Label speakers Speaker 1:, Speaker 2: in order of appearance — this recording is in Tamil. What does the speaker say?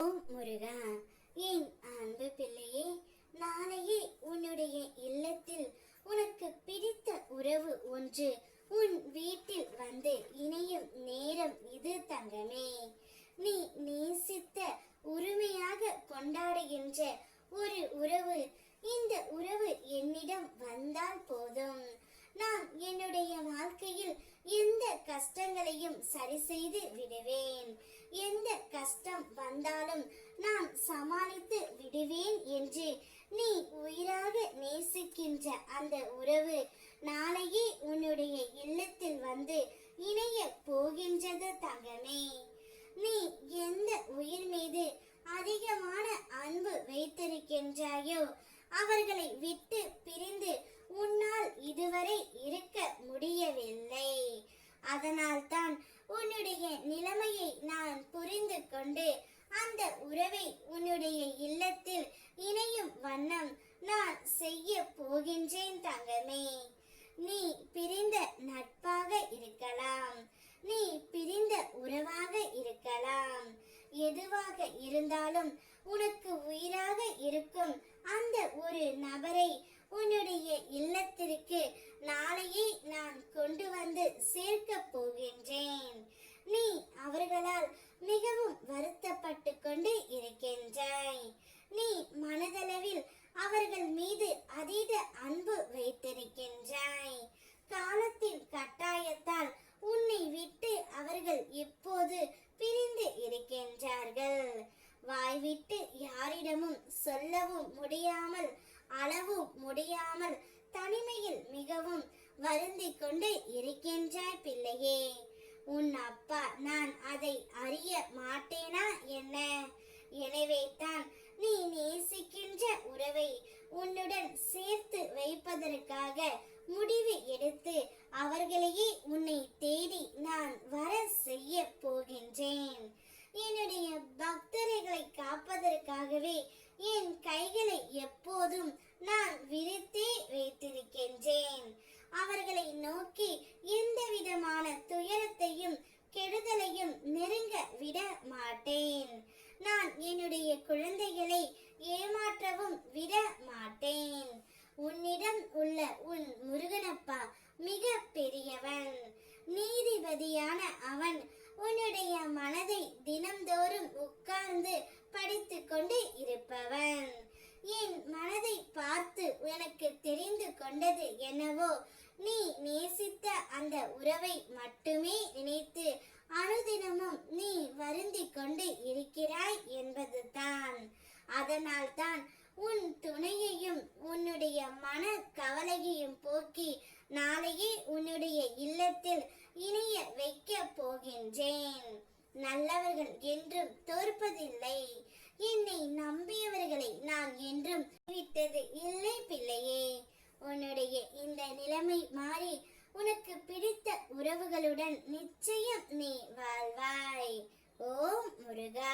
Speaker 1: ஓ முருகா. என் அன்பு பிள்ளையே நாளையே உன்னுடைய இல்லத்தில் உனக்கு பிடித்த உறவு ஒன்று உன் வீட்டில் வந்து இணையும் நேரம் இது தங்கமே. நீ நேசித்த உரிமையாக கொண்டாடுகின்ற ஒரு உறவு இந்த உறவு என்னிடம் வந்தால் போ நான் என்னுடைய வாழ்க்கையில் எந்த கஷ்டங்களையும் சரி செய்து விடுவேன். எந்த கஷ்டம் வந்தாலும் நான் சமாளித்து விடுவேன் என்று நீ உயிராக நேசிக்கின்ற அந்த உறவு நாளையே உன்னுடைய இல்லத்தில் வந்து இணைய போகின்றது தங்கமே. நீ எந்த உயிர் மீது அதிகமான அன்பு வைத்திருக்கின்றாயோ அவர்களை விட்டு பிரிந்து உன்னால் இதுவரை இருக்க முடியவில்லை. அதனால்தான் உன்னுடைய நிலைமையை நான் புரிந்து கொண்டு அந்த உறவை உன்னுடைய இல்லத்தில் இணையும் வண்ணம் நான் செய்ய போகின்றேன் தங்கமே. நீ பிரிந்த நட்பாக இருக்கலாம். நீ பிரிந்த உறவாக இருக்கலாம். எதுவாக இருந்தாலும் உனக்கு உயிராக இருக்கும் அந்த ஒரு நபரை உன்னுடைய இல்லத்திற்கு நாளையே நான் கொண்டு வந்து சேர்க்க போகின்றேன் நீ அவர்களால் மிகவும் வருத்தப்பட்டு கொண்டு இருக்கின்றாய் நீ மனதளவில் அவர்கள் மீது அதீத அன்பு வைத்திருக்கின்றாய் காலத்தின் கட்டாயத்தால் உன்னை விட்டு அவர்கள் எப்போது பிரிந்து இருக்கின்றார்கள் வாய்விட்டு யாரிடமும் சொல்லவும் முடியாமல் அளவும் முடியாமல் தனிமையில் மிகவும் வருந்தி கொண்டு இருக்கின்றாய் பிள்ளையே. உன் அப்பா நான் அதை அறிய மாட்டேனா என்ன? எனவே தான் நீ நேசிக்கின்ற உறவை உன்னுடன் சேர்த்து வைப்பதற்காக மாட்டேன். நான் என்னுடைய குழந்தைகளை ஏமாற்றவும் விட மாட்டேன். உன்னிடம் உள்ள உன் முருகனப்பா மிக பெரியவன். நீதிபதியான அவன் உன்னுடைய மனதை தினம்தோறும் உட்கார்ந்து படித்து கொண்டு இருப்பவன். என் மனதை பார்த்து எனக்கு தெரிந்து கொண்டது என்னவோ நீ நேசித்த அந்த உறவை மட்டுமே நினைத்து அனுதினமும் நீ வருந்திக் கொண்டு இருக்கிறாய் என்பதுதான். அதனால்தான் உன் துணையையும் உன்னுடைய மன கவலையையும் போக்கி நாளையே உன்னுடைய இல்லத்தில் இணைய வைக்க போகின்றேன். நல்லவர்கள் என்றும் தோற்பதில்லை. என்னை நம்பியவர்களை நான் என்றும் விட்டது இல்லை பிள்ளையே. உன்னுடைய இந்த நிலைமை மாறி உனக்கு பிடித்த உறவுகளுடன் நிச்சயம் நீ வாழ்வாய். ஓம் முருகா.